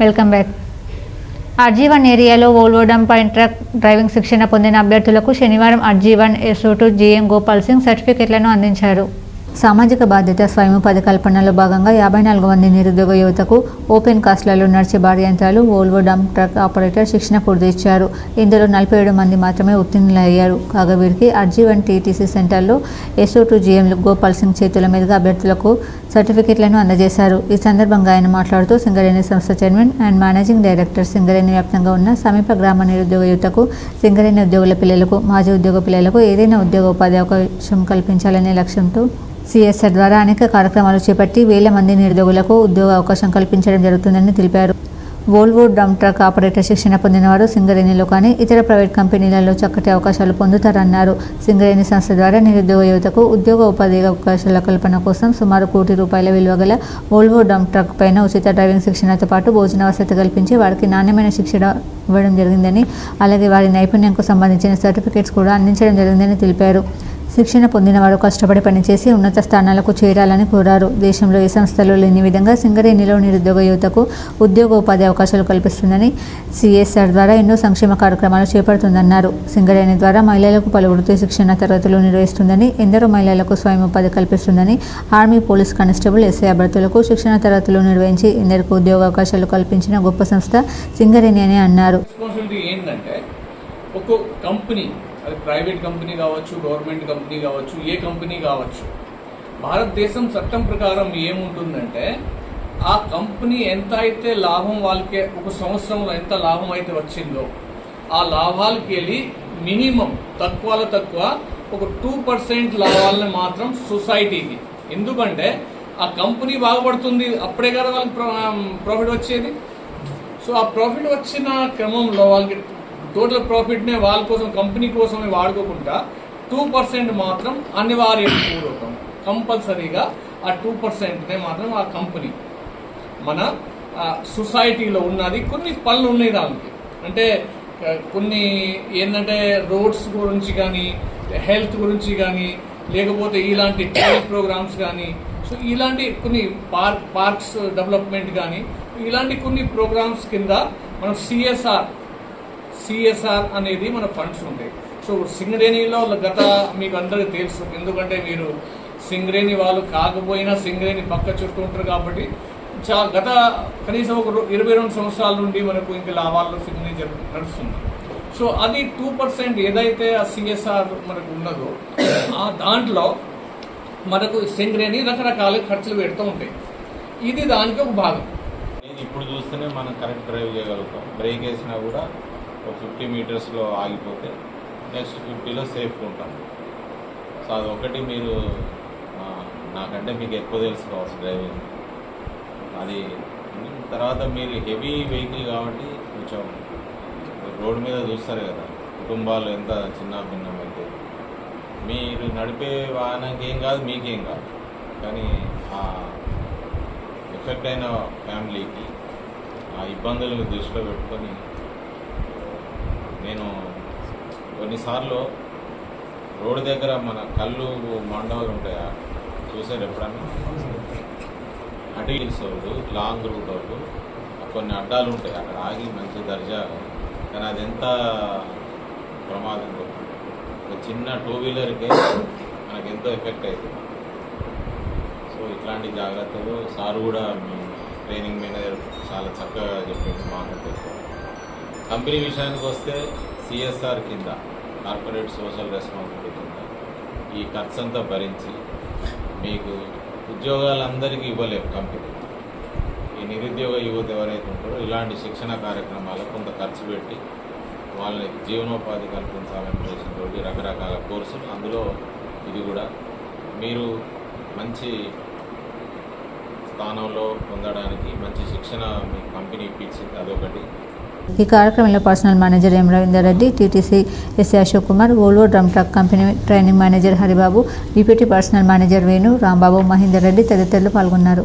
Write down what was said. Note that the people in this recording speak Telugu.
Welcome back. అర్జీవన్ ఏరియాలో ఓల్వో డంప్ ట్రక్ డ్రైవింగ్ శిక్షణ పొందిన అభ్యర్థులకు శనివారం RG one SO to GM Gopal Singh సర్టిఫికెట్లను అందించారు. సామాజిక బాధ్యత స్వయం ఉపాధి కల్పనలో భాగంగా యాభై నాలుగు మంది నిరుద్యోగ యువతకు ఓపెన్ కాస్ట్లలో నడిచే భారీ యంత్రాలు ఓల్వో డంప్ ట్రక్ ఆపరేటర్ శిక్షణ పూర్తి ఇచ్చారు. ఇందులో నలభై ఏడు మంది మాత్రమే ఉత్తీర్ణులయ్యారు. కాగా వీరికి అర్జీవన్ టీటీసీ సెంటర్లో ఎస్ఓ టూ జీఎంలు గోపాల్ సింగ్ చేతుల మీదుగా అభ్యర్థులకు సర్టిఫికెట్లను అందజేశారు. ఈ సందర్భంగా ఆయన మాట్లాడుతూ సింగరేణి సంస్థ chairman and managing director Singareni వ్యాప్తంగా ఉన్న సమీప గ్రామ నిరుద్యోగ యువతకు సింగరేణి ఉద్యోగుల పిల్లలకు మాజీ ఉద్యోగ పిల్లలకు ఏదైనా ఉద్యోగ ఉపాధి అవకాశం కల్పించాలనే లక్ష్యంతో సిఎస్ఆర్ ద్వారా అనేక కార్యక్రమాలు చేపట్టి వేల మంది నిరుద్యోగులకు ఉద్యోగ అవకాశం కల్పించడం జరుగుతుందని తెలిపారు. వోల్వో డ్రమ్ ట్రక్ ఆపరేటర్ శిక్షణ పొందినవారు సింగరేణిలో కానీ ఇతర ప్రైవేట్ కంపెనీలలో చక్కటి అవకాశాలు పొందుతారన్నారు. సింగరేణి సంస్థ ద్వారా నిరుద్యోగ యువతకు ఉద్యోగ ఉపాధి అవకాశాల కల్పన కోసం సుమారు కోటి రూపాయల విలువ గల వోల్వో డ్రమ్ ట్రక్ పైన ఉచిత డ్రైవింగ్ శిక్షణతో పాటు భోజన వసతి కల్పించి వారికి నాణ్యమైన శిక్షణ ఇవ్వడం జరిగిందని అలాగే వారి నైపుణ్యంకు సంబంధించిన సర్టిఫికేట్స్ కూడా అందించడం జరిగిందని తెలిపారు. శిక్షణ పొందిన వారు కష్టపడి పనిచేసి ఉన్నత స్థానాలకు చేరాలని కోరారు. దేశంలో ఏ సంస్థలు లేని విధంగా సింగరేణిలో నిరుద్యోగ యువతకు ఉద్యోగ ఉపాధి అవకాశాలు కల్పిస్తుందని సిఎస్ఆర్ ద్వారా ఎన్నో సంక్షేమ కార్యక్రమాలు చేపడుతుందన్నారు. సింగరేణి ద్వారా మహిళలకు పలు వృత్తి శిక్షణ తరగతులు నిర్వహిస్తుందని ఎందరో మహిళలకు స్వయం ఉపాధి కల్పిస్తుందని ఆర్మీ పోలీస్ కానిస్టేబుల్ ఎస్ఐ అభ్యర్థులకు శిక్షణ తరగతులు నిర్వహించి ఇందరికి ఉద్యోగ అవకాశాలు కల్పించిన గొప్ప సంస్థ సింగరేణి అని అన్నారు. ఒక కంపెనీ అది ప్రైవేట్ కంపెనీ కావచ్చు గవర్నమెంట్ కంపెనీ కావచ్చు ఏ కంపెనీ కావచ్చు. భారతదేశం చట్టం ప్రకారం ఏముంటుందంటే ఆ కంపెనీ ఎంత అయితే లాభం వాళ్ళకి ఒక సంవత్సరంలో ఎంత లాభం అయితే వచ్చిందో ఆ లాభాలకి వెళ్ళి మినిమం తక్కువలో తక్కువ ఒక టూ పర్సెంట్ లాభాలని మాత్రం సొసైటీకి. ఎందుకంటే ఆ కంపెనీ బాగుపడుతుంది అప్పుడే కదా వాళ్ళకి ప్రాఫిట్ వచ్చేది. సో ఆ ప్రాఫిట్ వచ్చిన క్రమంలో వాళ్ళకి టోటల్ ప్రాఫిట్నే వాళ్ళ కోసం కంపెనీ కోసమే వాడుకోకుండా టూ పర్సెంట్ మాత్రం అనివార్య పూర్వకం కంపల్సరీగా ఆ టూ పర్సెంట్నే మాత్రం ఆ కంపెనీ మన సొసైటీలో ఉన్నది. కొన్ని పనులు ఉన్నాయి దానికి. అంటే కొన్ని ఏంటంటే రోడ్స్ గురించి కానీ హెల్త్ గురించి కానీ లేకపోతే ఇలాంటి ట్రైల్ ప్రోగ్రామ్స్ కానీ సో ఇలాంటి కొన్ని పార్క్ పార్క్స్ డెవలప్మెంట్ కానీ ఇలాంటి కొన్ని ప్రోగ్రామ్స్ కింద మనం సిఎస్ఆర్ సిఎస్ఆర్ అనేది మన ఫండ్స్ ఉంటాయి సో సింగరేణిలో గత మీకు అందరికీ తెలుసు. ఎందుకంటే మీరు సింగరేణి వాళ్ళు కాకపోయినా సింగరేణి పక్క చుట్టూ ఉంటారు కాబట్టి చా గత కనీసం ఒక ఇరవై రెండు సంవత్సరాల నుండి మనకు ఇంకా లాభాల్లో సింగరేణి జరుగు నడుస్తుంది. సో అది టూ పర్సెంట్ ఏదైతే ఆ సిఎస్ఆర్ మనకు ఉన్నదో ఆ దాంట్లో మనకు సింగరేణి రకరకాల ఖర్చులు పెడుతూ ఉంటాయి. ఇది దానికి ఒక భాగం. ఇప్పుడు చూస్తేనే మనం కరెక్ట్ డ్రైవ్ చేయగలుగుతాం. బ్రేక్ వేసినా కూడా ఒక ఫిఫ్టీ మీటర్స్లో ఆగిపోతే నెక్స్ట్ ఫిఫ్టీలో సేఫ్గా ఉంటాం. సో అది ఒకటి మీరు నాకంటే మీకు ఎక్కువ తెలుసు కావచ్చు డ్రైవింగ్. అది తర్వాత మీరు హెవీ వెహికల్ కాబట్టి కొంచెం రోడ్డు మీద చూస్తారు కదా కుటుంబాలు ఎంత చిన్న భిన్నం అయితే. మీరు నడిపే వాహనానికి ఏం కాదు మీకేం కాదు. కానీ ఆ ఎఫెక్ట్ అయిన ఫ్యామిలీకి ఆ ఇబ్బందులను దృష్టిలో పెట్టుకొని కొన్నిసార్లు రోడ్డు దగ్గర మన కళ్ళు మండవాలు ఉంటాయా? చూసారు ఎప్పుడన్నా? అటు వాళ్ళు లాంగ్ రూట్ వాళ్ళు కొన్ని అడ్డాలు ఉంటాయి. అక్కడ ఆగి మంచి దర్జా. కానీ అది ఎంత ప్రమాదం ఒక చిన్న టూ వీలర్కే మనకు ఎంతో ఎఫెక్ట్ అవుతుంది సో ఇట్లాంటి జాగ్రత్తలు సార్ కూడా మీ ట్రైనింగ్ మేనేజర్ చాలా చక్కగా చెప్పింది మాకు కంపెనీ విషయానికి వస్తే సిఎస్ఆర్ కింద కార్పొరేట్ సోషల్ రెస్పాన్సిబిలిటీ కింద ఈ ఖర్చు అంతా భరించి మీకు ఉద్యోగాలందరికీ ఇవ్వలేము కంపెనీ. ఈ నిరుద్యోగ యువత ఎవరైతే ఉంటారో ఇలాంటి శిక్షణ కార్యక్రమాలకు కొంత ఖర్చు పెట్టి వాళ్ళని జీవనోపాధి కల్పించాలనే ఉద్దేశంతో రకరకాల కోర్సులు. అందులో ఇది కూడా మీరు మంచి స్థానంలో పొందడానికి మంచి శిక్షణ మీ కంపెనీ ఇప్పించింది అదొకటి. ఈ కార్యక్రమంలో personal manager M Ravinder Reddy TTC SA Ashok Kumar Volvo drum truck company training manager Haribabu deputy personal manager Venu Rambabu Mahender Reddy తదితరులు పాల్గొన్నారు.